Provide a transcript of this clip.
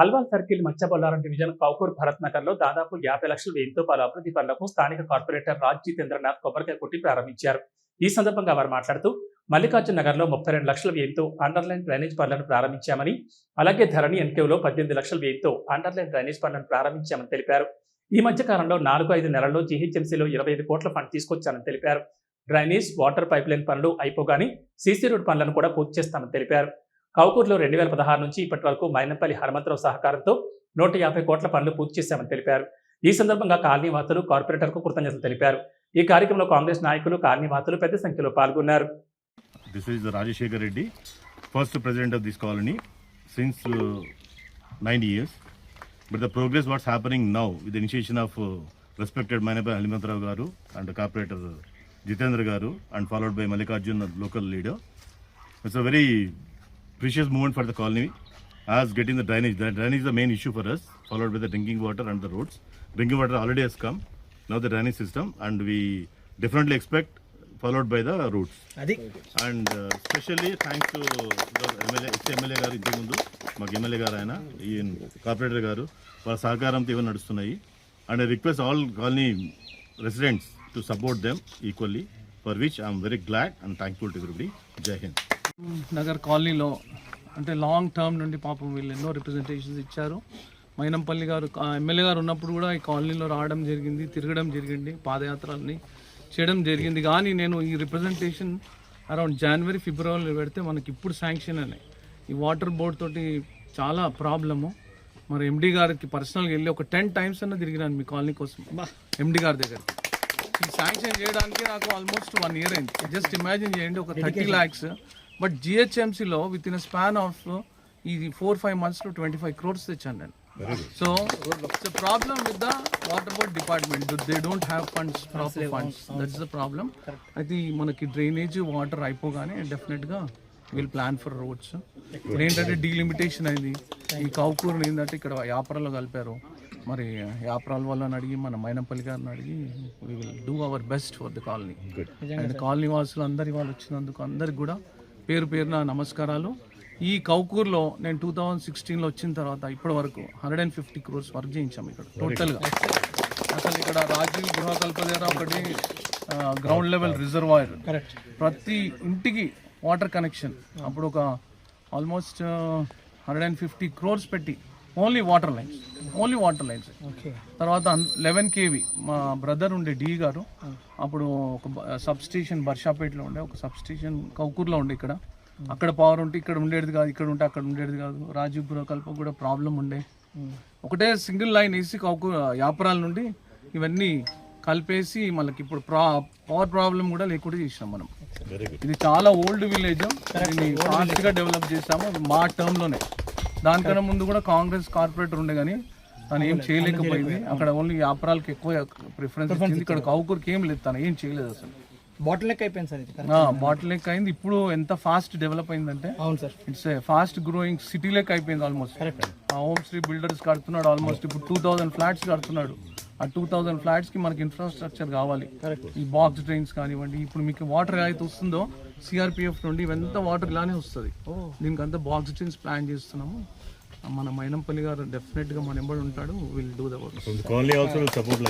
Alwal circle Machabollaram division Kowkur Bharat నగర్లో దాదాపు యాభై లక్షల వ్యయంతో పలు అభివృద్ధి పనులకు స్థానిక కార్పొరేటర్ రాజ్ జితేంద్రనాథ్ కొబ్బరికాయ కొట్టి ప్రారంభించారు. ఈ సందర్భంగా వారు మాట్లాడుతూ మల్లికార్జున నగర్లో ముప్పై రెండు లక్షల వ్యయంతో అండర్లైన్ డ్రైనేజ్ పనులను ప్రారంభించామని అలాగే ధరణి ఎన్కేవ్లో పద్దెనిమిది లక్షల వ్యయంతో అండర్లైన్ డ్రైనేజ్ పనులను ప్రారంభించామని తెలిపారు. ఈ మధ్య కాలంలో నాలుగు ఐదు నెలల్లో జీహెచ్ఎంసీలో ఇరవై ఐదు కోట్ల ఫండ్ తీసుకొచ్చానని తెలిపారు. డ్రైనేజ్ వాటర్ పైప్ లైన్ పనులు అయిపోగానే సీసీ రోడ్ పనులను కూడా పూర్తి చేస్తామని తెలిపారు. కౌకూర్లో రెండు వేల పదహారు నుంచి ఇప్పటి వరకు మైనపల్లి హనుమంతరావు సహకారంతో నూట యాభై కోట్ల పనులు పూర్తి చేశామని తెలిపారు. ఈ సందర్భంగా కాలనీ కాలనీవాసులు కార్పొరేటర్కు కృతజ్ఞతలు తెలిపారు. ఈ కార్యక్రమంలో కాంగ్రెస్ నాయకులు కాలనీవాసులు పెద్ద సంఖ్యలో పాల్గొన్నారు. This is Rajasekhar Reddy first president of this colony since nine years but the progress what's happening now with initiation of respected Mynampally Hanumantharao garu and corporator Jitendra garu and followed by Mallikarjun local leader it's a very precious moment for the colony as getting the drainage the drainage the main issue for us followed by the drinking water and the roads drinking water already has come now the drainage system and we definitely expect followed by the routes and specially thanks to MLA garu ఇంతకు ముందు మాకు MLA గారు ఆయన ఈ corporator గారు వాళ్ళ సహకారంతో ఇవన్నీ నడుస్తున్నాయి. And I request all colony residents to support them equally for which I'm very glad and thankful to everybody Jai Hind Nagar కాలనీలో అంటే లాంగ్ టర్మ్ నుండి పాపం వీళ్ళు ఎన్నో రిప్రజెంటేషన్స్ ఇచ్చారు. మైనంపల్లి గారు ఎమ్మెల్యే గారు ఉన్నప్పుడు కూడా ఈ కాలనీలో రావడం జరిగింది తిరగడం జరిగింది పాదయాత్రల్ని చేయడం జరిగింది. కానీ నేను ఈ రిప్రజెంటేషన్ అరౌండ్ జనవరి ఫిబ్రవరిలో పెడితే మనకి ఇప్పుడు శాంక్షన్ అయినాయి ఈ వాటర్ బోర్డ్ తోటి చాలా ప్రాబ్లము. మరి ఎండి గారికి పర్సనల్గా వెళ్ళి ఒక టెన్ టైమ్స్ అన్న తిరిగినాను మీ కాలనీ కోసం. ఎండి గారి దగ్గరికి ఈ శాంక్షన్ చేయడానికి నాకు ఆల్మోస్ట్ వన్ ఇయర్ అయింది. జస్ట్ ఇమాజిన్ చేయండి ఒక థర్టీ ల్యాక్స్ బట్ జిహెచ్ఎంసీలో విత్ ఇన్ స్పాన్ ఆఫ్ ఈ ఫోర్ ఫైవ్ మంత్స్లో ట్వంటీ ఫైవ్ క్రోర్స్ తెచ్చాను నేను. So it's problem with the water board department they don't have funds proper funds that's the problem అయితే మనకి డ్రైనేజ్ వాటర్ అయిపోగానే డెఫినెట్గా విల్ ప్లాన్ ఫర్ రోడ్స్ ఏంటంటే delimitation అయింది. ఈ కౌకూరుని ఏంటంటే ఇక్కడ యాపరాలో కలిపారు. మరి యాపరాల వాళ్ళని అడిగి మన మైనంపల్లి గారిని అడిగి we will do our best for the colony and colony వాసులు అందరి వాళ్ళు వచ్చినందుకు అందరికి కూడా పేరు పేరున నమస్కారాలు. ఈ కౌకూర్లో నేను టూ థౌజండ్ సిక్స్టీన్లో వచ్చిన తర్వాత ఇప్పటి వరకు hundred and fifty crores work చేయించాం ఇక్కడ టోటల్గా. అసలు ఇక్కడ రాజీవ్ గృహకల్ప దగ్గర ఒకటి గ్రౌండ్ లెవెల్ రిజర్వాయర్ ప్రతి ఇంటికి వాటర్ కనెక్షన్ అప్పుడు ఒక almost hundred and fifty crores పెట్టి only water lines only water lines. Okay. తర్వాత లెవెన్ కేవీ మా బ్రదర్ ఉండే డి గారు. అప్పుడు ఒక సబ్ స్టేషన్ బర్షాపేటలో ఉండే ఒక సబ్ స్టేషన్ కౌకూర్లో ఉండే ఇక్కడ. అక్కడ పవర్ ఉంటే ఇక్కడ ఉండేది కాదు ఇక్కడ ఉంటే అక్కడ ఉండేది కాదు. రాజీవ్ గృహకల్ప కూడా ప్రాబ్లం ఉండే. ఒకటే సింగిల్ లైన్ వేసి కౌకూ యాపరాల నుండి ఇవన్నీ కలిపేసి మనకి ఇప్పుడు ప్రా పవర్ ప్రాబ్లం కూడా లేకుండా చేసినాం మనం. ఇది చాలా ఓల్డ్ విలేజ్ దీన్ని ఫాస్ట్గా డెవలప్ చేసాము మా టర్మ్లోనే. దానికన్నా ముందు కూడా కాంగ్రెస్ కార్పొరేటర్ ఉండే కానీ తను ఏం చేయలేకపోయింది. అక్కడ ఓన్లీ వ్యాపారాలకు ఎక్కువ ప్రిఫరెన్స్ ఇచ్చింది. ఇక్కడ కౌకూర్కి ఏం లేదు తను ఏం చేయలేదు అసలు. బాటిల్ లెక్క అయిపోయింది సార్ బాటిల్ లెక్క అయింది. ఇప్పుడు ఎంత ఫాస్ట్ డెవలప్ అయిందంటే అవును sir. It's fast growing city లెక్క అయిపోయింది ఆల్మోస్ట్ ఆ హోమ్ శ్రీ బిల్డర్స్ కడుతున్నాడు ఆల్మోస్ట్ ఇప్పుడు టూ థౌసండ్ ఫ్లాట్స్ కడుతున్నాడు. ఆ టూ థౌసండ్ ఫ్లాట్స్కి మనకి ఇన్ఫ్రాస్ట్రక్చర్ కావాలి. ఈ బాక్స్ డ్రైన్స్ కానివ్వండి ఇప్పుడు మీకు వాటర్ అయితే వస్తుందో సిఆర్పిఎఫ్ నుండి ఇవంతా వాటర్ ఇలానే వస్తుంది. దీనికి అంతా బాక్స్ డ్రైన్స్ ప్లాన్ చేస్తున్నాము. మన మైనంపల్లి గారు డెఫినెట్గా మన ఎంబడి ఉంటాడు. Will do the work support